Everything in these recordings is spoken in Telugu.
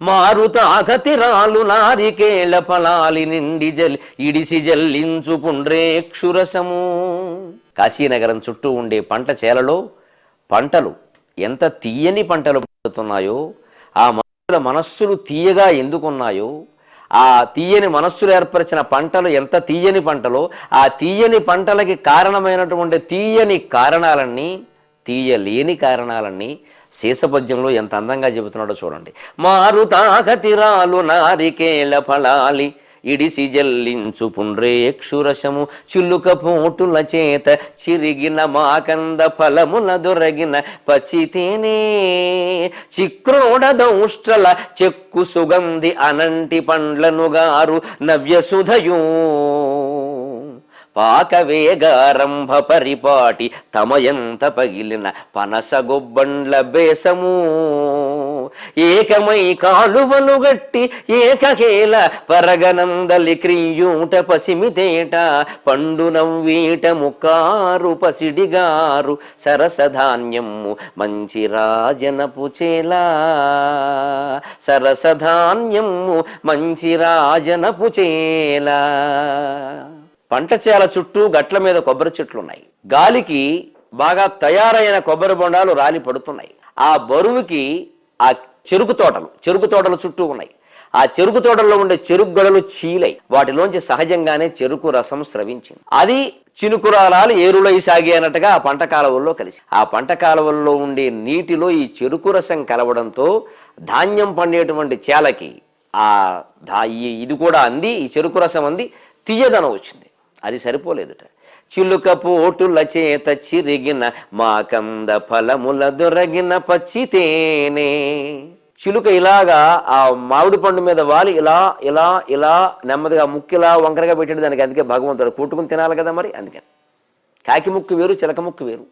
మారుతాగతిరాలు నారికేళ ఫలాలి నిండి జల్ ఇడిసి జల్లించు పుండ్రేక్షురసము. కాశీనగరం చుట్టూ ఉండే పంట చేలలో పంటలు ఎంత తీయని పంటలు పండుతున్నాయో ఆ మనుషుల మనస్సులు తీయగా ఎందుకున్నాయో ఆ తీయని మనస్సులు ఏర్పరిచిన పంటలు ఎంత తీయని పంటలో ఆ తీయని పంటలకి కారణమైనటువంటి తీయని కారణాలన్నీ తీయలేని కారణాలన్నీ శీసపద్యంలో ఎంత అందంగా చెబుతున్నాడో చూడండి. మారుతాకతిరాలు నారికేళ ఫలాలి ఇడిసి జల్లించు పుండ్రేక్షురసము చిల్లుక పోటుల చేత చిరిగిన మాకంద ఫలముల దొరగిన పచితేనే చిక్రోడ దౌష్ట్రల చెక్కు సుగంధి అనంటి పండ్లను గారు నవ్యసుధయూ పాకవేగారంభ పరిపాటి తమయంత పగిలిన పనసగొబ్బండ్ల బేసము. ఏకమై కాలువను గట్టి ఏకకేల పరగనందలి క్రియూట పసిమితేట పండు నవ్వీట ముకారు పసిడిగారు సరసధాన్యము మంచి రాజనపు చేలా. సరసధాన్యము మంచి రాజనపు చేలా. పంట చేల చుట్టూ గట్ల మీద కొబ్బరి చెట్లు ఉన్నాయి గాలికి బాగా తయారైన కొబ్బరి బొండాలు రాలి పడుతున్నాయి. ఆ బరువుకి ఆ చెరుకు తోటలు చెరుకు తోటల చుట్టూ ఉన్నాయి. ఆ చెరుకు తోటల్లో ఉండే చెరుకు గడలు చీలై వాటిలోంచి సహజంగానే చెరుకు రసం స్రవించింది. అది చినుకురాలాలు ఏరులై సాగి అన్నట్టుగా ఆ పంట కాలువల్లో కలిసి. ఆ పంట కాలువల్లో ఉండే నీటిలో ఈ చెరుకు రసం కలవడంతో ధాన్యం పండేటువంటి చేలకి ఆ ఇది కూడా అంది ఈ చెరుకు రసం అంది తీయదనం వచ్చింది. అది సరిపోలేదుట. చిలుక పోటుల చేత చిరిగిన మాకంద ఫలముల దొరగిన పచ్చితేనే చిలుక ఇలాగా ఆ మామిడి పండు మీద వాలి ఇలా ఇలా ఇలా నెమ్మదిగా ముక్కు ఇలా వంకరగా పెట్టాడు దానికి అందుకే భగవంతుడు కొట్టుకుని తినాలి కదా మరి అందుకని. కాకి ముక్కు వేరు చిలక ముక్కు వేరు.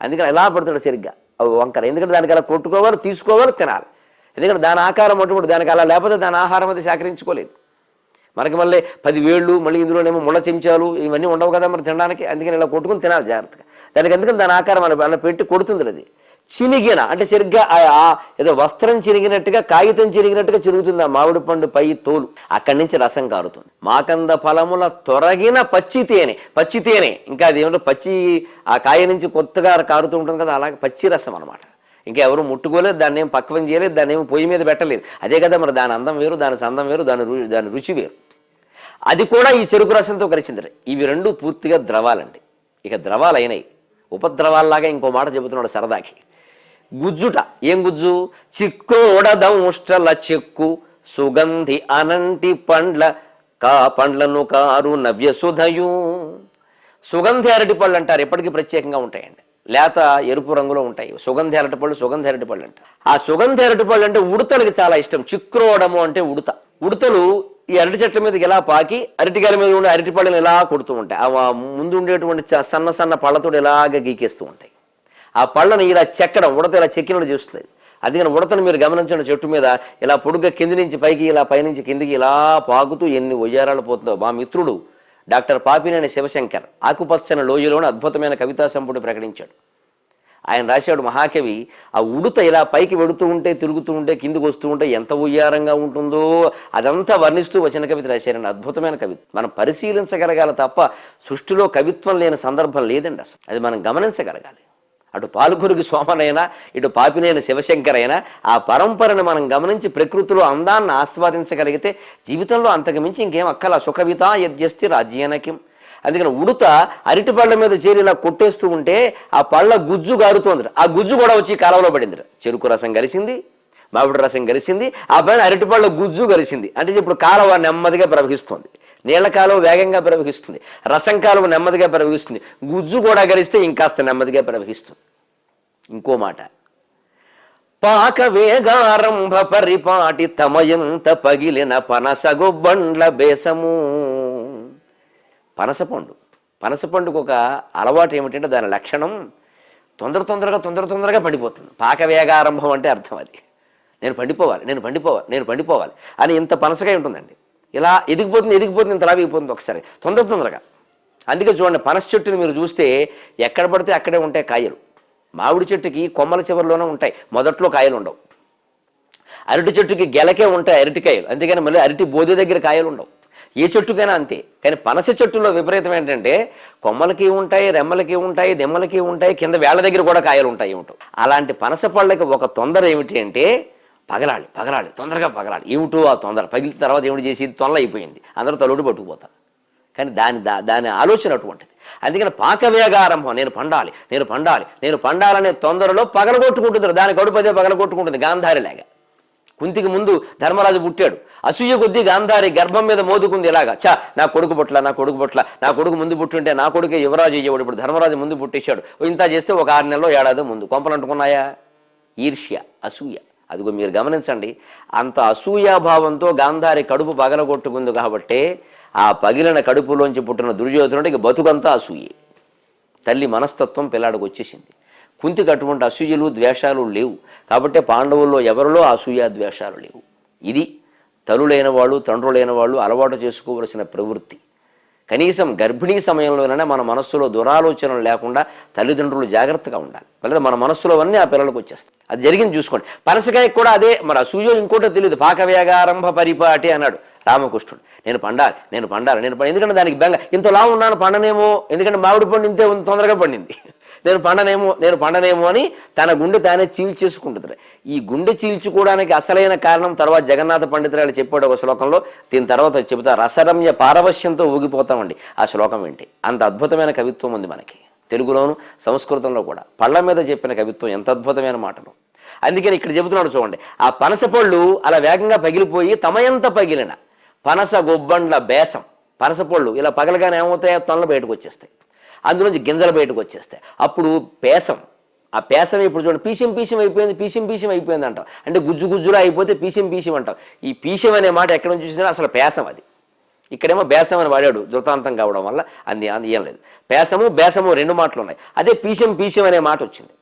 అందుకని ఎలా పడతాడు సరిగ్గా. వంకర. ఎందుకంటే దానికి అలా కొట్టుకోవాలి తీసుకోవాలి తినాలి. ఎందుకంటే దాని ఆకారం అటువంటి దానికి అలా లేకపోతే దాని ఆహారం అది సేకరించుకోలేదు. మనకి మళ్ళీ పది వేళ్ళు మళ్ళీ ఇందులోనేమో ముళ్ళ చెంచాలు ఇవన్నీ ఉండవు కదా మరి తినడానికి. అందుకని ఇలా కొట్టుకుని తినాలి జాగ్రత్తగా. దానికి ఎందుకని దాని ఆకారం అలా పెట్టి కొడుతుంది అది. చినిగిన అంటే సరిగ్గా ఆ- ఏదో వస్త్రం చిరిగినట్టుగా కాగితం చిరిగినట్టుగా చిరుగుతుంది ఆ మామిడి పండు పై తోలు. అక్కడి నుంచి రసం కారుతుంది. మాకంద ఫలముల తొరగిన పచ్చి తేనె. పచ్చి తేనె. ఇంకా అది ఏమంటే పచ్చి ఆ కాయ నుంచి కొత్తగా కారుతూ ఉంటుంది కదా అలాగే పచ్చి రసం అనమాట ఇంకా ఎవరు ముట్టుకోలేదు దాన్ని ఏం పక్వం చేయలేదు దాన్ని ఏం పొయ్యి మీద పెట్టలేదు. అదే కదా మరి దాని అందం వేరు దాని సందం వేరు దాని రుచి దాని రుచి వేరు. అది కూడా ఈ చెరుకు రసంతో కలిసింది ఇవి రెండు పూర్తిగా ద్రవాలండి. ఇక ద్రవాలు అయినాయి ఉపద్రవాల్లాగా ఇంకో మాట చెబుతున్నాడు సరదాకి. గుజ్జుట. ఏం గుజ్జు? చిక్కోడదంష్టల చెక్కు. సుగంధి అనంటి పండ్ల. కా పండ్లను కారు నవ్యసుధయు సుగంధి అరటి పళ్ళు అంటారు. ఎప్పటికీ ప్రత్యేకంగా ఉంటాయండి. లేత ఎరుపు రంగులో ఉంటాయి. సుగంధి అరటి పళ్ళు సుగంధి అరటి పళ్ళు అంటారు. ఆ సుగంధి అరటి పళ్ళు అంటే ఉడతలకి చాలా ఇష్టం. చిక్రోడము అంటే ఉడత. ఉడతలు ఈ అరటి చెట్ల మీదకి ఇలా పాకి అరటికాయల మీద ఉండే అరటి పళ్ళని ఇలా కొడుతూ ఉంటాయి? ఆ ముందు ఉండేటువంటి సన్న సన్న పళ్ళతో ఇలాగ గీకేస్తూ ఉంటాయి? ఆ పళ్ళని ఇలా చెక్కడం ఉడత ఇలా చెక్కినట్టు చూస్తుంది అందుకని ఉడతను మీరు గమనించిన చెట్టు మీద ఇలా పొడుగ్గా కింది నుంచి పైకి ఇలా పైనుంచి కిందికి ఇలా పాకుతూ ఎన్ని ఉయ్యారాలు పోతుందో. మా మిత్రుడు డాక్టర్ పాపినేని శివశంకర్ ఆకుపచ్చని లోయలోని అద్భుతమైన కవితా సంపుడు ప్రకటించాడు. ఆయన రాశాడు మహాకవి ఆ ఉడుత ఇలా పైకి వెడుతూ ఉంటే తిరుగుతూ ఉంటే కిందికి వస్తూ ఉంటే ఎంత ఉయ్యారంగా ఉంటుందో అదంతా వర్ణిస్తూ వచన కవిత రాశారండి అద్భుతమైన కవి మనం పరిశీలించగలగాలి తప్ప సృష్టిలో కవిత్వం లేని సందర్భం లేదండి అసలు. అది మనం గమనించగలగాలి. అటు పాలుగురికి సోమనైనా ఇటు పాపినేని శివశంకరైనా ఆ పరంపరను మనం గమనించి ప్రకృతిలో అందాన్ని ఆస్వాదించగలిగితే జీవితంలో అంతకు మించి ఇంకేం అక్కల సుఖవిత యజ్ఞస్తి రాజ్యానకిం. అందుకని ఉడత అరటి పళ్ళ మీద చేరి ఇలా కొట్టేస్తూ ఉంటే ఆ పళ్ళ గుజ్జు గారుతోంది ఆ గుజ్జు కూడా వచ్చి కాలంలో పడింది చెరుకు రసం కలిసింది మామిడి రసం కలిసింది ఆ పైన అరటి పళ్ళ గుజ్జు కలిసింది అంటే ఇప్పుడు కాలువ నెమ్మదిగా ప్రవహిస్తుంది. నీళ్ళ కాలువ వేగంగా ప్రవహిస్తుంది. రసం కాలువ నెమ్మదిగా ప్రవహిస్తుంది. గుజ్జు కూడా కలిస్తే ఇంకాస్త నెమ్మదిగా ప్రవహిస్తుంది. ఇంకో మాట. పాక వేగారంభ పరిపాటి తమయంత పగిలిన పనసగొబ్బండ్ల బేసము. పనసపండు. పనసపండుకు ఒక అలవాటు ఏమిటంటే దాని లక్షణం తొందర తొందరగా తొందర తొందరగా పండిపోతుంది. పాక వేగారంభం అంటే అర్థం అది. నేను పండిపోవాలి నేను పండిపోవాలి నేను పండిపోవాలి అని ఇంత పనసగా ఉంటుందండి. ఇలా ఎదిగిపోతుంది ఎదిగిపోతుంది ఇంత లాగిపోతుంది ఒకసారి. తొందర తొందరగా. అందుకే చూడండి పనస చెట్టుని మీరు చూస్తే ఎక్కడ పడితే అక్కడే ఉంటాయి కాయలు. మామిడి చెట్టుకి కొమ్మల చివరిలోనే ఉంటాయి. మొదట్లో కాయలు ఉండవు. అరటి చెట్టుకి గెలకే ఉంటాయి అరటికాయలు. అంతేగాని మళ్ళీ అరటి బోధి దగ్గర కాయలు ఉండవు. ఏ చెట్టుకైనా అంతే. కానీ పనస చెట్టులో విపరీతం ఏంటంటే కొమ్మలకి ఉంటాయి రెమ్మలకి ఉంటాయి దెమ్మలకి ఉంటాయి కింద వేళ్ళ దగ్గర కూడా కాయలు ఉంటాయి ఏమిటో. అలాంటి పనస పళ్ళకి ఒక తొందర ఏమిటి అంటే పగలాలి పగలాలి తొందరగా పగలాలి. ఏమిటో ఆ తొందర. పగిలిన తర్వాత ఏమిటి చేసి తొందర అయిపోయింది. అందరూ తలుడు పట్టుకుపోతారు. కానీ దాని దా దాని ఆలోచన అటువంటిది. అందుకని పాకవేగారంభం నేను పండాలి నేను పండాలి నేను పండాలనే తొందరలో పగలగొట్టుకుంటుంది దాని కడుపదే పగలగొట్టుకుంటుంది గాంధారిలాగా కుంతికి ముందు ధర్మరాజు పుట్టాడు. అసూయ కొద్దీ గాంధారి గర్భం మీద మోదుకుంది ఇలాగా చా నా కొడుకు పుట్ల నా కొడుకు పుట్ల నా కొడుకు ముందు పుట్టుంటే నా కొడుకే యువరాజు అయ్యేవాడు. ఇప్పుడు ధర్మరాజు ముందు పుట్టేశాడు. ఇంత చేస్తే ఒక ఆరు నెలలో ఏడాది ముందు. కొంపలు అంటుకున్నాయా? ఈర్ష్య అసూయ. అదిగో మీరు గమనించండి. అంత అసూయాభావంతో గాంధారి కడుపు పగలగొట్టుకుంది కాబట్టే ఆ పగిలిన కడుపులోంచి పుట్టిన దుర్యోధనుడికి బతుకంతా అసూయే. తల్లి మనస్తత్వం పిల్లాడికి వచ్చేసింది. కుంతికి అటువంటి అసూయలు ద్వేషాలు లేవు. కాబట్టే పాండవుల్లో ఎవరిలో అసూయ ద్వేషాలు లేవు. ఇది తల్లులైన వాళ్ళు తండ్రులైన వాళ్ళు అలవాటు చేసుకోవలసిన ప్రవృత్తి. కనీసం గర్భిణీ సమయంలోనైనా మన మనస్సులో దురాలోచనలు లేకుండా తల్లిదండ్రులు జాగ్రత్తగా ఉండాలి. లేదా మన మనస్సులో అన్నీ ఆ పిల్లలకు వచ్చేస్తాయి. అది జరిగింది చూసుకోండి. పనసకాయ కూడా అదే. మరి అసూయో ఇంకోటో తెలియదు పాకవేగారంభ పరిపాటి అన్నాడు రామకృష్ణుడు. నేను పండాలి నేను పండాలి నేను ఎందుకంటే దానికి బెంగ ఇంతలా ఉన్నాను పండనేమో. ఎందుకంటే మామిడి పండు ఇంతే తొందరగా పండింది. నేను పండనేమో నేను పండనేమో అని తన గుండె తానే చీల్చేసుకుంటుంది ఈ గుండె చీల్చుకోవడానికి అసలైన కారణం తర్వాత జగన్నాథ పండితురాలు చెప్పాడు ఒక శ్లోకంలో. దీని తర్వాత చెబుతా రసరమ్య పారవశ్యంతో ఊగిపోతామండి. ఆ శ్లోకం ఏంటి? అంత అద్భుతమైన కవిత్వం ఉంది మనకి. తెలుగులోను సంస్కృతంలో కూడా. పళ్ళ మీద చెప్పిన కవిత్వం ఎంత అద్భుతమైన మాటలు. అందుకని ఇక్కడ చెబుతున్నాడు చూడండి. ఆ పనస పళ్ళు అలా వేగంగా పగిలిపోయి తమయంత పగిలిన పనస గొబ్బండ్ల బేసం. పనస పళ్ళు ఇలా పగలగానే ఏమవుతాయో? తొనలు బయటకు వచ్చేస్తాయి. అందులోంచి గింజలు బయటకు వచ్చేస్తాయి. అప్పుడు పేసం. ఆ పేసం ఇప్పుడు చూడండి పీసిం పీసిం అయిపోయింది పీసిం పీసిం అయిపోయింది అంటాం. అంటే గుజ్జు గుజ్జులో అయిపోతే పీసిం పీసిం అంటాం. ఈ పీసిం అనే మాట ఎక్కడ నుంచి చూసినా అసలు పేసం అది. ఇక్కడేమో బేసం అని వాడాడు దృతాంతం కావడం వల్ల అంది అంది ఏం లేదు. పేసము బేసము రెండు మాటలు ఉన్నాయి. అదే పీసిం పీసిం అనే మాట వచ్చింది.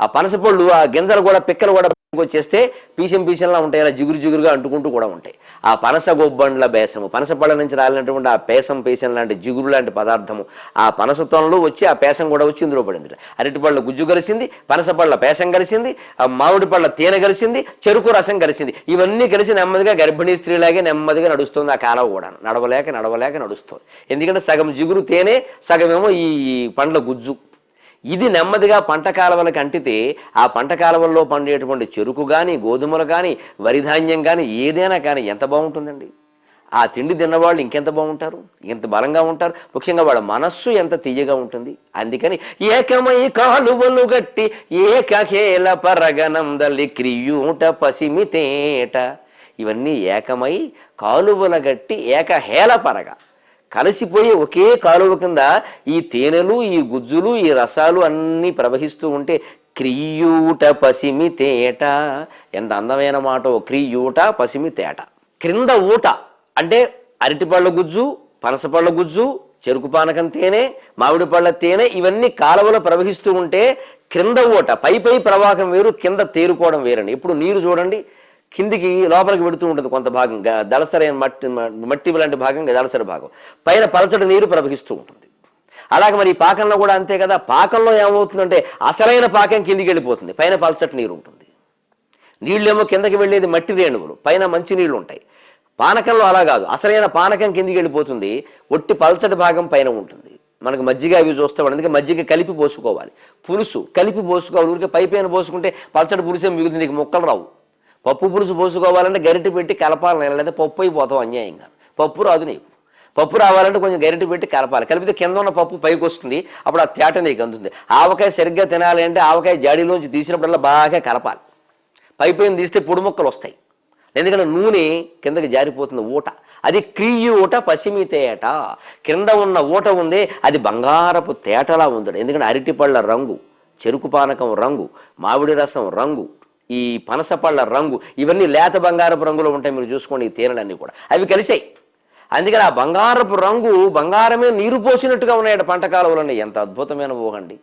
ఆ పనసపళ్ళు ఆ గింజలు కూడా పిక్కలు కూడా వచ్చేస్తే పీసం పీసంలా ఉంటాయి. అలా జిగురు జిగురుగా అంటుకుంటూ కూడా ఉంటాయి. ఆ పనస గొబ్బండ్ల బేసము పనస పళ్ళ నుంచి రాలినటువంటి ఆ పేసం పేసం లాంటి జిగురు లాంటి పదార్థము ఆ పనస వచ్చి ఆ పేసం కూడా వచ్చి ఇందులో పడింది అరటి పళ్ళ గుజ్జు కలిసింది పనస పళ్ళ పేసం కలిసింది ఆ మామిడి పళ్ళ తేనె కలిసింది చెరుకు రసం కలిసింది. ఇవన్నీ కలిసి నెమ్మదిగా గర్భిణీ స్త్రీలాగే నెమ్మదిగా నడుస్తుంది ఆ కాలం కూడా. నడవలేక నడవలేక నడుస్తుంది. ఎందుకంటే సగం జిగురు తేనె సగమేమో ఈ పండ్ల గుజ్జు. ఇది నెమ్మదిగా పంట కాలువలకు అంటితే ఆ పంట కాలువల్లో పండేటువంటి చెరుకు కానీ గోధుమలు కానీ వరిధాన్యం కానీ ఏదైనా కానీ ఎంత బాగుంటుందండి? ఆ తిండి తిన్నవాళ్ళు ఇంకెంత బాగుంటారు? ఇంత బలంగా ఉంటారు? ముఖ్యంగా వాళ్ళ మనస్సు ఎంత తీయగా ఉంటుంది? అందుకని ఏకమై కాలువలు గట్టి ఏకహేల పరగనందలి క్రియూట పసిమితేట ఇవన్నీ ఏకమై కాలువల గట్టి ఏకహేల పరగా. కలిసిపోయి ఒకే కాలువ కింద ఈ తేనెలు ఈ గుజ్జులు ఈ రసాలు అన్నీ ప్రవహిస్తూ ఉంటే క్రియూట పసిమి తేట. ఎంత అందమైన మాట క్రియూట పసిమి తేట. క్రింద ఊట అంటే అరటిపళ్ళ గుజ్జు పనసపళ్ళ గుజ్జు చెరుకు పానకం తేనె మామిడి పళ్ళ తేనె ఇవన్నీ కాలువలో ప్రవహిస్తూ ఉంటే క్రింద ఊట పై పై ప్రవాహం వేరు కింద తేరుకోవడం వేరండి. ఇప్పుడు నీరు చూడండి కిందికి లోపలికి పెడుతూ ఉంటుంది కొంత భాగం. దళసరైన మట్టి మట్టి లాంటి భాగం దళసరి భాగం. పైన పలచటి నీరు ప్రవహిస్తూ ఉంటుంది. అలాగే మరి ఈ పాకంలో కూడా అంతే కదా. పాకంలో ఏమవుతుందంటే అసలైన పాకం కిందికి వెళ్ళిపోతుంది. పైన పలచటి నీరు ఉంటుంది. నీళ్ళేమో కిందకి వెళ్ళేది మట్టి రేణువులు. పైన మంచి నీళ్ళు ఉంటాయి. పానకంలో అలా కాదు. అసలైన పానకం కిందికి వెళ్ళిపోతుంది. ఒట్టి పలచటి భాగం పైన ఉంటుంది. మనకు మజ్జిగ అవి చూస్తే అందుకే మజ్జిగ కలిపి పోసుకోవాలి. పులుసు కలిపి పోసుకోవాలి. ఊరికే పై పైన పోసుకుంటే పలచటి పులుసే మిగులుతుంది. నీకు ముక్కలు రావు. పప్పు పులుసు పోసుకోవాలంటే గరిటె పెట్టి కలపాలి లేదా పప్పు అయిపోతావు అన్యాయంగా. పప్పు రాదు నీకు. పప్పు రావాలంటే కొంచెం గరిటె పెట్టి కలపాలి. కలిపితే కింద ఉన్న పప్పు పైకి వస్తుంది అప్పుడు ఆ తేట నీకు అందుతుంది. ఆవకాయ సరిగ్గా తినాలి అంటే ఆవకాయ జాడీలోంచి తీసినప్పుడల్లా బాగా కలపాలి. పై పైన తీస్తే పొడి మొక్కలు వస్తాయి. ఎందుకంటే నూనె కిందకి జారిపోతుంది ఊట. అది క్రియు ఊట పసిమి తేట. కింద ఉన్న ఊట ఉంది అది బంగారపు తేటలా ఉంది ఎందుకంటే అరటిపళ్ళ రంగు చెరుకు పానకం రంగు మామిడి రసం రంగు ఈ పనస పళ్ళ రంగు ఇవన్నీ లేత బంగారపు రంగులో ఉంటాయి మీరు చూసుకోండి ఈ తేనెలన్నీ కూడా. అవి కలిసాయి. అందుకని ఆ బంగారపు రంగు బంగారమే నీరు పోసినట్టుగా ఉన్నాయట పంట కాలువలన్నీ. ఎంత అద్భుతమైన ఊహండి.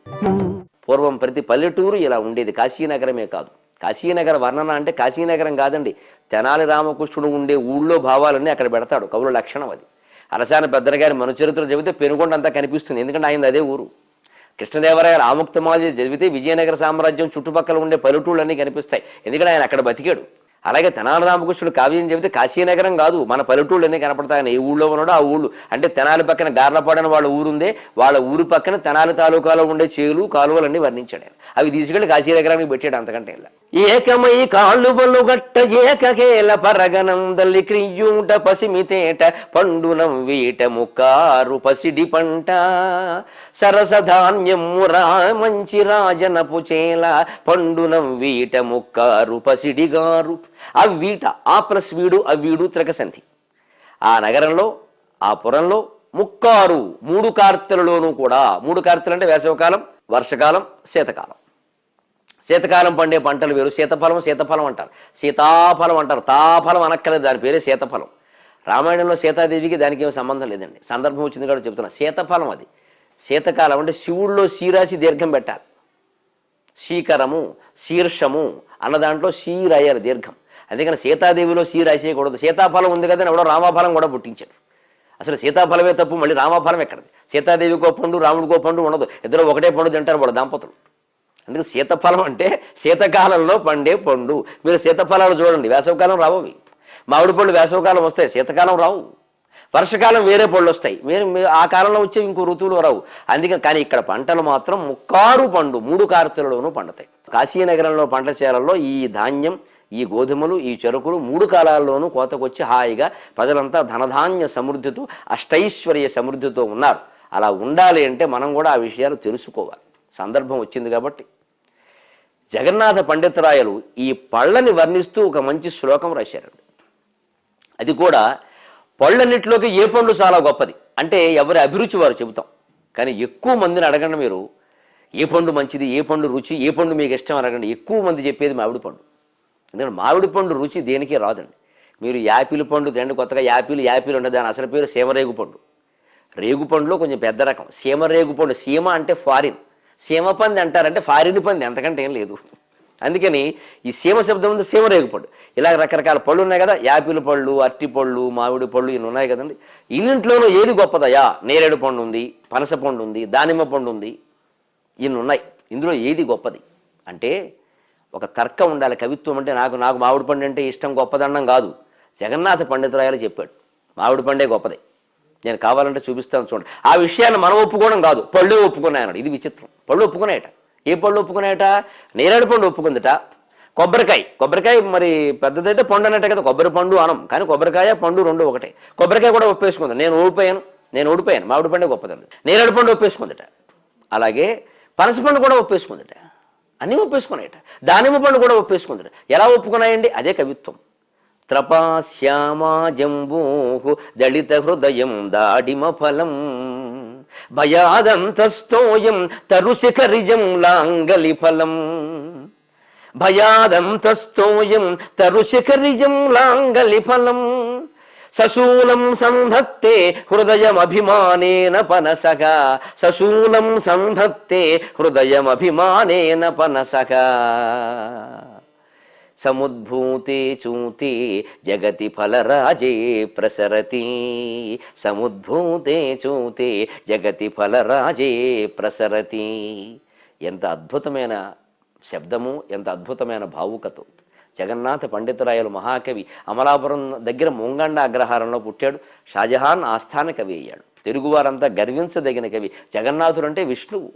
పూర్వం ప్రతి పల్లెటూరు ఇలా ఉండేది. కాశీనగరమే కాదు. కాశీనగర వర్ణన అంటే కాశీనగరం కాదండి. తెనాలి రామకృష్ణుడు ఉండే ఊళ్ళో భావాలన్నీ అక్కడ పెడతాడు. కవుల లక్షణం అది. అలసాన పెద్దగారి మన చరిత్ర చెబితే పెనుగొండ అంతా కనిపిస్తుంది. ఎందుకంటే ఆయన అదే ఊరు. కృష్ణదేవరాయల ఆముక్తమాది చదివితే విజయనగర సామ్రాజ్యం చుట్టుపక్కల ఉండే పల్లెటూళ్ళన్నీ కనిపిస్తాయి. ఎందుకంటే ఆయన అక్కడ బతికాడు. అలాగే తెనాలి రామకృష్ణుడు కావ్యం చెబితే కాశీనగరం కాదు మన పల్లెటూళ్ళు అన్నీ కనపడతాయని ఏ ఊళ్ళో ఉన్నాడో ఆ ఊళ్ళు. అంటే తెనాలి పక్కన గార్లపాడని వాళ్ళ ఊరుందే వాళ్ళ ఊరు పక్కన తెనాలి తాలూకాలో ఉండే చేలు కాలువలన్నీ వర్ణించాడు. ఆయన. అవి తీసుకెళ్ళి కాశీనగరానికి పెట్టాడు అంతకంటే ఇలా ఏకమై కాలువలు గట్ట ఏకకేల పరగనందలి క్రియుంట పసిమితేట పండునం వీట ముక్కారు పసిడి పంట. సరసధాన్యము రా మంచి రాజనపు చేల పండునం వీట ముక్కారు పసిడిగారు అవ్వీట ఆ ప్లస్ వీడు అవ్వీడు త్రికసంధి. ఆ నగరంలో ఆ పురంలో ముక్కారు మూడు కార్తెలలోనూ కూడా మూడు కార్తెలు అంటే వేసవకాలం వర్షకాలం శీతకాలం. శీతకాలం పండే పంటలు వేరు శీతఫలం శీతఫలం అంటారు. సీతాఫలం అంటారు తాఫలం అనక్కలేదు దాని పేరే శీతఫలం. రామాయణంలో సీతాదేవికి దానికి ఏం సంబంధం లేదండి. సందర్భం వచ్చింది కూడా చెప్తున్నా శీతఫలం అది. శీతకాలం అంటే శివుడిలో శీరాసి దీర్ఘం పెట్టాలి. శీకరము శీర్షము అన్న దాంట్లో శీరయ్యారు దీర్ఘం. అందుకని సీతాదేవిలో సీ రాసేయకూడదు. సీతాఫలం ఉంది కదా ఎవడో రామాఫలం కూడా పుట్టించాడు. అసలు సీతాఫలమే తప్పు మళ్ళీ రామాఫలం ఎక్కడది? సీతాదేవికో పండు రాముడికో పండు ఉండదు. ఇద్దరు ఒకటే పండు తింటారు వాళ్ళ దంపతులు. అందుకే సీతఫలం అంటే శీతకాలంలో పండే పండు. మీరు సీతఫలాలు చూడండి వేసవకాలం రావు మామిడి పళ్ళు వేసవకాలం వస్తాయి శీతకాలం రావు. వర్షకాలం వేరే పళ్ళు వస్తాయి. మీరు ఆ కాలంలో వచ్చే ఇంకో ఋతువులు రావు. అందుకని కానీ ఇక్కడ పంటలు మాత్రం ముక్కారు పండు మూడు కార్తెలలోనూ పండుతాయి. కాశీనగరంలో పంట చేలల్లో ఈ ధాన్యం ఈ గోధుమలు ఈ చెరుకులు మూడు కాలాల్లోనూ కోతకొచ్చి హాయిగా ప్రజలంతా ధనధాన్య సమృద్ధితో అష్టైశ్వర్య సమృద్ధితో ఉన్నారు. అలా ఉండాలి అంటే మనం కూడా ఆ విషయాలు తెలుసుకోవాలి. సందర్భం వచ్చింది కాబట్టి. జగన్నాథ పండితరాయలు ఈ పళ్ళని వర్ణిస్తూ ఒక మంచి శ్లోకం రాశారండి. అది కూడా పళ్ళన్నిటిలోకి ఏ పండు చాలా గొప్పది? అంటే ఎవరి అభిరుచి వారు చెబుతాం. కానీ ఎక్కువ మందిని అడగండి మీరు. ఏ పండు మంచిది? ఏ పండు రుచి? ఏ పండు మీకు ఇష్టం? అడగండి. ఎక్కువ మంది చెప్పేది మామిడి పండు. ఎందుకంటే మామిడి పండు రుచి దేనికి రాదండి. మీరు యాపిల్ పండు తినండి కొత్తగా యాపిల్ యాపిల్ ఉండదు దాని అసలు పేరు సీమరేగు పండు. రేగు పండులో కొంచెం పెద్ద రకం. సీమ రేగు పండు సీమ అంటే ఫారిన్. సీమ పంది అంటారంటే ఫారిన్ పంది అంతకంటే ఏం లేదు. అందుకని ఈ సీమ శబ్దం ఉంది సీమ రేగు పండు. ఇలా రకరకాల పళ్ళు ఉన్నాయి కదా యాపిల్ పళ్ళు అరటి పళ్ళు మామిడి పళ్ళు ఇన్ని ఉన్నాయి కదండి. ఇన్నింట్లోనూ ఏది గొప్పదయా నేరేడు పండు ఉంది పనస పండు ఉంది దానిమ్మ పండు ఉంది ఇన్ని ఉన్నాయి. ఇందులో ఏది గొప్పది? అంటే ఒక తర్కం ఉండాలి. కవిత్వం అంటే నాకు నాకు మామిడి పండు అంటే ఇష్టం గొప్పదండం కాదు. జగన్నాథ పండితురాయలు చెప్పాడు మామిడి పండే గొప్పది. నేను కావాలంటే చూపిస్తాను చూడండి. ఆ విషయాన్ని మనం ఒప్పుకోవడం కాదు. పళ్ళు ఒప్పుకున్నాయన్నాడు. ఇది విచిత్రం. పళ్ళు ఒప్పుకునేట. ఏ పళ్ళు ఒప్పుకునేట? నేరేడు పండు ఒప్పుకుందిట. కొబ్బరికాయ. కొబ్బరికాయ మరి పెద్దదైతే పండు అన్నట్టే కదా. కొబ్బరి పండు అనం. కానీ కొబ్బరికాయ పండు రెండు ఒకటే. కొబ్బరికాయ కూడా ఒప్పేసుకుంది. నేను ఓడిపోయాను నేను ఓడిపోయాను మామిడి పండే గొప్పదండి. నేరేడు పండు ఒప్పేసుకుందిట. అలాగే పనసపండు కూడా ఒప్పేసుకుందిట. అన్నీ ఒప్పేసుకున్నాయట దానిమ్మ పండు కూడా ఒప్పేసుకుందట. ఎలా ఒప్పుకున్నాయండి? అదే కవిత్వం. త్రపాశ్యామా జంబూహు దళిత హృదయం దాడిమ ఫలం భయాదంతస్తోయం తరుశిఖరిజం లాంగలి ఫలం. భయాదంతస్తోయం తరుశిఖరిజం లాంగలి ఫలం. సశూలం సంధత్తే హృదయమభిమానేన పనసక. సశూలం సంధత్తే హృదయమభిమానేన పనసక. సముద్భూతే చూతే జగతి ఫలరాజే ప్రసరతి. సముద్భూతే చూతే జగతి ఫలరాజే ప్రసరతి. ఎంత అద్భుతమైన శబ్దము ఎంత అద్భుతమైన భావుకతో. జగన్నాథ పండితురాయలు మహాకవి అమలాపురం దగ్గర ముంగండ అగ్రహారంలో పుట్టాడు. షాజహాన్ ఆస్థాన కవి అయ్యాడు. తెలుగువారంతా గర్వించదగిన కవి. జగన్నాథుడు అంటే విష్ణువు.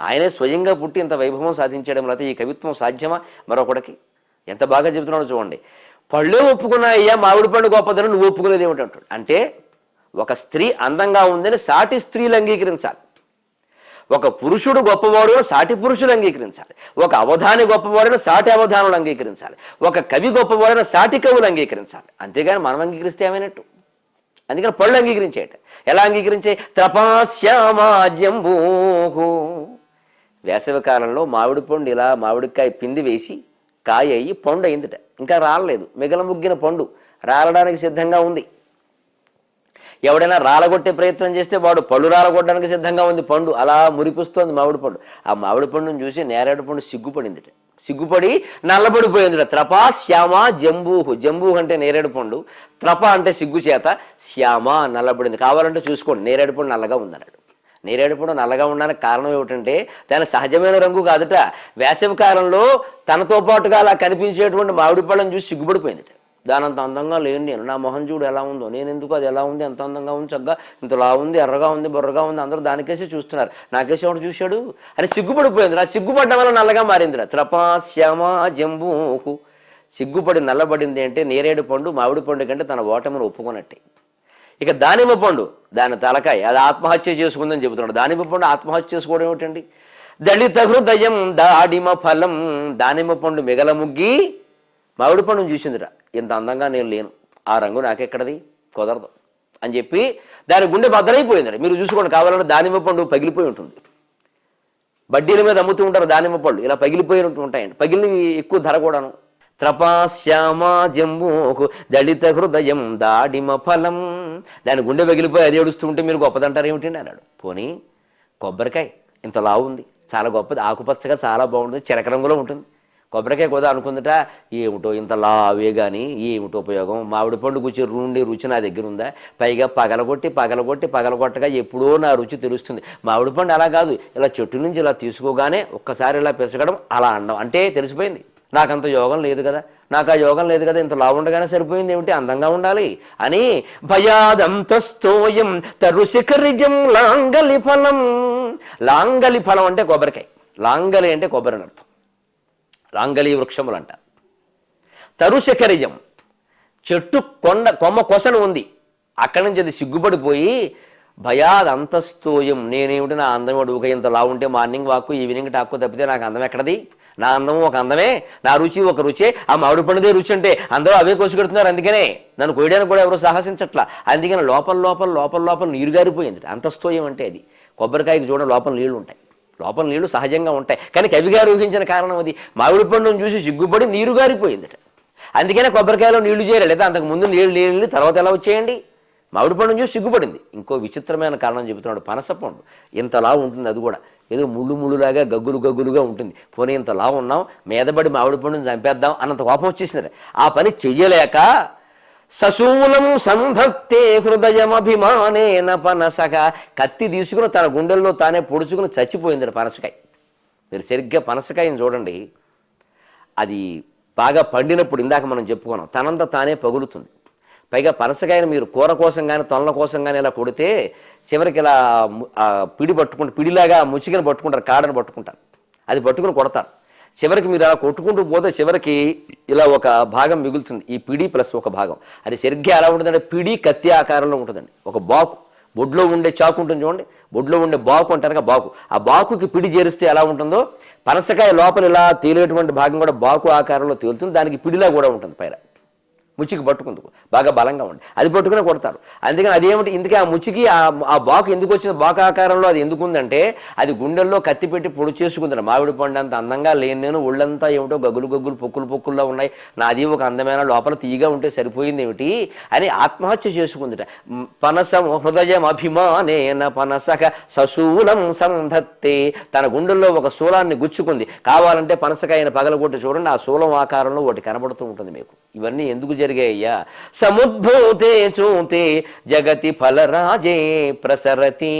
ఆయనే స్వయంగా పుట్టి ఇంత వైభవం సాధించడం లేకపోతే ఈ కవిత్వం సాధ్యమా? మరొకటికి ఎంత బాగా చెబుతున్నాడో చూడండి. పళ్ళే ఒప్పుకున్నాయ్యా మామిడి పండు గొప్పదని నువ్వు ఒప్పుకునేది ఏమిటంటాడు. అంటే ఒక స్త్రీ అందంగా ఉందని సాటి స్త్రీలు అంగీకరించాలి. ఒక పురుషుడు గొప్పవాడు సాటి పురుషులు అంగీకరించాలి. ఒక అవధాని గొప్పవాడని సాటి అవధానులు అంగీకరించాలి. ఒక కవి గొప్పవాడని సాటి కవులు అంగీకరించాలి. అంతేగాని మనం అంగీకరిస్తే ఏమైనట్టు? అందుకని పళ్ళు అంగీకరించేట. ఎలా అంగీకరించే? త్రపాశ్యామాజంబూహు వేసవి కాలంలో మామిడి పండు ఇలా మామిడికాయ పిండి వేసి కాయ అయ్యి పండు అయిందిట. ఇంకా రాలలేదు. మిగల ముగ్గిన పండు రాలడానికి సిద్ధంగా ఉంది. ఎవడైనా రాలగొట్టే ప్రయత్నం చేస్తే వాడు పళ్ళు రాలగొట్టడానికి సిద్ధంగా ఉంది. పండు అలా మురిపిస్తోంది మామిడి పండు. ఆ మామిడి పండును చూసి నేరేడు పండు సిగ్గుపడిందిట. సిగ్గుపడి నల్లబడిపోయిందిట. త్రప శ్యామ జంబూహు. జంబూహు అంటే నేరేడు పండు. త్రప అంటే సిగ్గు చేత. శ్యామ నల్లబడింది. కావాలంటే చూసుకోండి. నేరేడు పండు నల్లగా ఉందన్నాడు. నేరేడు పండు నల్లగా ఉండడానికి కారణం ఏమిటంటే దాని సహజమైన రంగు కాదట. వేసవి కాలంలో తనతో పాటుగా అలా కనిపించేటువంటి మామిడి పళ్ళని చూసి సిగ్గుపడిపోయిందిట. దాని అంత అందంగా లేను నేను. నా మొహం చూడు ఎలా ఉందో. నేను ఎందుకు అది ఎలా ఉంది? ఎంత అందంగా ఉంది? చక్కగా ఇంతలా ఉంది? ఎర్రగా ఉంది? బుర్రగా ఉంది? అందరూ దానికేసే చూస్తున్నారు. నాకేసి ఎవడు చూశాడు? అని సిగ్గుపడిపోయింది. ఆ సిగ్గుపడ్డం వల్ల నల్లగా మారింది త్రపాశ్యామ జంబూహు. సిగ్గుపడి నల్లబడింది అంటే నేరేడు పండు మామిడి పండు కంటే తన ఓటమిని ఒప్పుకున్నట్టే ఇక దానిమ్మ పండు దాని తలకాయ అది ఆత్మహత్య చేసుకుందని చెబుతున్నాడు. దానిమ్మ పండు ఆత్మహత్య చేసుకోవడం ఏమిటండి? దళిత హృదయం దాడిమ ఫలం. దానిమ్మ పండు మిగల ముగ్గి మామిడి పండును చూసిందిరా. ఇంత అందంగా నేను లేను. ఆ రంగు నాకెక్కడది? కుదరదు. అని చెప్పి దాని గుండె బద్దలైపోయింది మీరు చూసుకోండి కావాలంటే దానిమ్మ పండు పగిలిపోయి ఉంటుంది. బడ్డీల మీద అమ్ముతూ ఉంటారు దానిమ్మ పళ్ళు ఇలా పగిలిపోయినట్టు ఉంటాయండి. పగిలినవి ఎక్కువ ధర కూడాను. త్రపాశ్యామా జంబూకు దళిత హృదయం దాడిమ ఫలం. దాని గుండె పగిలిపోయి అది ఏడుస్తూ ఉంటే మీరు గొప్పదంటారు ఏమిటండి అన్నాడు. పోనీ కొబ్బరికాయ ఇంత లావు ఉంది. చాలా గొప్పది. ఆకుపచ్చగా చాలా బాగుంటుంది. చెరక రంగులో ఉంటుంది. కొబ్బరికాయ కూడా అనుకుందట ఏమిటో ఇంత లావే కానీ ఏమిటో ఉపయోగం? మామిడి పండు కూర్చి నుండి రుచి నా దగ్గర ఉందా? పైగా పగలగొట్టి పగలగొట్టి పగలగొట్టగా ఎప్పుడో నా రుచి తెలుస్తుంది. మామిడి పండు అలా కాదు ఇలా చెట్టు నుంచి ఇలా తీసుకోగానే ఒక్కసారి ఇలా పిసగడం అలా అనడం అంటే తెలిసిపోయింది. నాకంత యోగం లేదు కదా. నాకు ఆ యోగం లేదు కదా. ఇంత లావుండగానే సరిపోయింది ఏమిటి? అందంగా ఉండాలి. అని భయాదంతస్తోయం తరుశిఖరిజం లాంగలి ఫలం. లాంగలి ఫలం అంటే కొబ్బరికాయ. లాంగలి అంటే కొబ్బరి అర్థం. లాంగలి వృక్షములు అంట తరుశిఖరిజం చెట్టు కొండ కొమ్మ కొసను ఉంది. అక్కడి నుంచి అది సిగ్గుపడిపోయి భయాద్ అంతస్తోయం నేనేమిటి నా అందం అడుగుక ఇంత లా ఉంటే మార్నింగ్ వాక్కు ఈవినింగ్ టాక్కు తప్పితే నాకు అందం ఎక్కడది? నా అందం ఒక అందమే నా రుచి ఒక రుచే. ఆ మామిడి పండుదే రుచి అంటే అందరూ అవే కోసుకెడుతున్నారు అందుకనే. నన్ను కొయ్యడానికి కూడా ఎవరు సాహసించట్లా. అందుకని లోపల లోపల లోపల లోపల నీరు గారిపోయింది అంతస్తోయం అంటే అది. కొబ్బరికాయకి చూడ లోపల నీళ్ళు ఉంటాయి లోపల నీళ్ళు సహజంగా ఉంటాయి. కానీ కవిగారు ఊహించిన కారణం అది. మామిడి పండును చూసి సిగ్గుపడి నీరు గారిపోయిందట. అందుకనే కొబ్బరికాయలో నీళ్ళు చేయాలి లేదా అంతకు ముందు నీళ్ళు నీళ్ళు తర్వాత ఎలా వచ్చేయండి? మామిడి పండును చూసి సిగ్గుపడింది. ఇంకో విచిత్రమైన కారణం చెబుతున్నాడు పనస పండు. ఇంతలా ఉంటుంది అది కూడా. ఏదో ముళ్ళు ముళ్ళులాగా గగ్గులు గగ్గులుగా ఉంటుంది. పోనీ ఇంతలా ఉన్నాం మీదబడి మామిడి పండుని చంపేద్దాం అన్నంత కోపం వచ్చేసింది ఆ పని చెయ్యలేక సశూలం సంధత్తే హృదయమభిమానేన పనసక. కత్తి తీసుకుని తన గుండెల్లో తానే పొడుచుకుని చచ్చిపోయింది పనసకాయ. మీరు సరిగ్గా పనసకాయని చూడండి. అది బాగా పండినప్పుడు ఇందాక మనం చెప్పుకున్నాం. తనంత తానే పగులుతుంది. పైగా పనసకాయని మీరు కూర కోసం కానీ తొనల కోసం కానీ ఇలా కొడితే చివరికి ఇలా పిడి పట్టుకుంటారు పిడిలాగా ముచ్చికని పట్టుకుంటారు కాడను పట్టుకుంటారు. అది పట్టుకుని కొడతారు. చివరికి మీరు అలా కొట్టుకుంటూ పోతే చివరికి ఇలా ఒక భాగం మిగులుతుంది. ఈ పిడి ప్లస్ ఒక భాగం. అది సరిగ్గా ఎలా ఉంటుందంటే పిడి కత్తి ఆకారంలో ఉంటుందండి. ఒక బాకు. బొడ్లో ఉండే చాకు ఉంటుంది చూడండి. బొడ్లో ఉండే బాకు అంటారు బాకు. ఆ బాకుకి పిడి చేరిస్తే ఎలా ఉంటుందో పనసకాయ లోపల ఇలా తేలేటువంటి భాగం కూడా బాకు ఆకారంలో తేలుతుంది. దానికి పిడిలా కూడా ఉంటుంది పైన. ముచ్చికి పట్టుకుందుకు. బాగా బలంగా ఉండి. అది పట్టుకునే కొడతారు. అందుకని అదేమిటి ఇందుకే ఆ ముచ్చికి ఆ ఆ బాకు ఎందుకు వచ్చింది బాకు ఆకారంలో అది ఎందుకు ఉందంటే అది గుండెల్లో కత్తి పెట్టి పొడి చేసుకుంది మామిడి పండు అంత అందంగా లేని నేను ఒళ్ళంతా ఏమిటో గగులు గగ్గులు పొక్కులు పొక్కుల్లో ఉన్నాయి. నాది ఒక అందమైన లోపల తీయగా ఉంటే సరిపోయింది ఏమిటి అని ఆత్మహత్య చేసుకుందిట. పనసం హృదయం అభిమానేన పనసక సశూలం సంధత్తే. తన గుండెల్లో ఒక శూలాన్ని గుచ్చుకుంది. కావాలంటే పనసకాయన పగలగొట్టి చూడండి ఆ శూలం ఆకారంలో ఒకటి కనబడుతూ ఉంటుంది మీకు. ఇవన్నీ ఎందుకు జరిగాయ్యా. సముద్భూతే చూతే జగతి ఫలరాజే ప్రసరతి.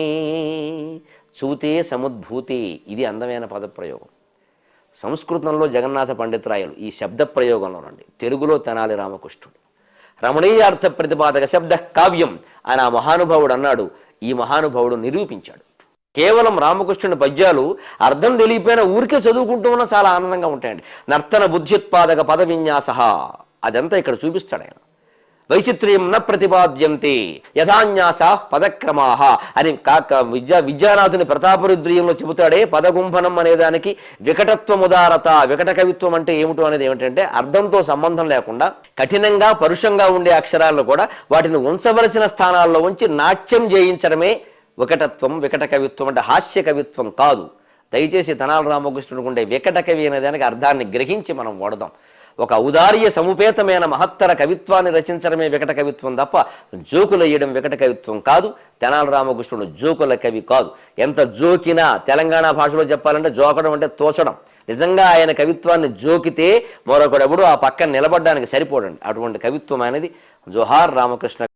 చూతే సముద్భూతి ఇది అందమైన పదప్రయోగం. సంస్కృతంలో జగన్నాథ పండితురాయలు ఈ శబ్ద ప్రయోగంలోనండి. తెలుగులో తెనాలి రామకృష్ణుడు. రమణీయార్థ ప్రతిపాదక శబ్ద కావ్యం అని ఆ మహానుభావుడు అన్నాడు. ఈ మహానుభావుడు నిరూపించాడు. కేవలం రామకృష్ణుని పద్యాలు అర్థం తెలియపోయిన ఊరికే చదువుకుంటూ ఉన్న చాలా ఆనందంగా ఉంటాయండి. నర్తన బుద్ధ్యుత్పాదక పద విన్యాస అదంతా ఇక్కడ చూపిస్తాడు ఆయన. వైచిత్ర్యం న ప్రతిపాద్యంతే యథాన్యాస పదక్రమాహ అని కాక విద్యా విద్యానాథుని ప్రతాపరుద్రియంలో చెబుతాడే పదగుంభనం అనేదానికి వికటత్వం ఉదారత వికట కవిత్వం అంటే ఏమిటో అనేది ఏమిటంటే అర్థంతో సంబంధం లేకుండా కఠినంగా పరుషంగా ఉండే అక్షరాలను కూడా వాటిని ఉంచవలసిన స్థానాల్లో ఉంచి నాట్యం చేయించడమే వికటత్వం వికట కవిత్వం అంటే హాస్య కవిత్వం కాదు. దయచేసి ధనాల రామకృష్ణుడు ఉండే వికట కవి అనే దానికి అర్థాన్ని గ్రహించి మనం వాడదాం. ఒక ఔదార్య సముపేతమైన మహత్తర కవిత్వాన్ని రచించడమే వికట కవిత్వం తప్ప జోకులు వేయడం వికట కవిత్వం కాదు. తెనాల రామకృష్ణుడు జోకుల కవి కాదు. ఎంత జోకినా తెలంగాణ భాషలో చెప్పాలంటే జోకడం అంటే తోచడం. నిజంగా ఆయన కవిత్వాన్ని జోకితే మరొకడెవడు ఆ పక్కన నిలబడడానికి సరిపోడండి. అటువంటి కవిత్వం అనేది జోహార్ రామకృష్ణ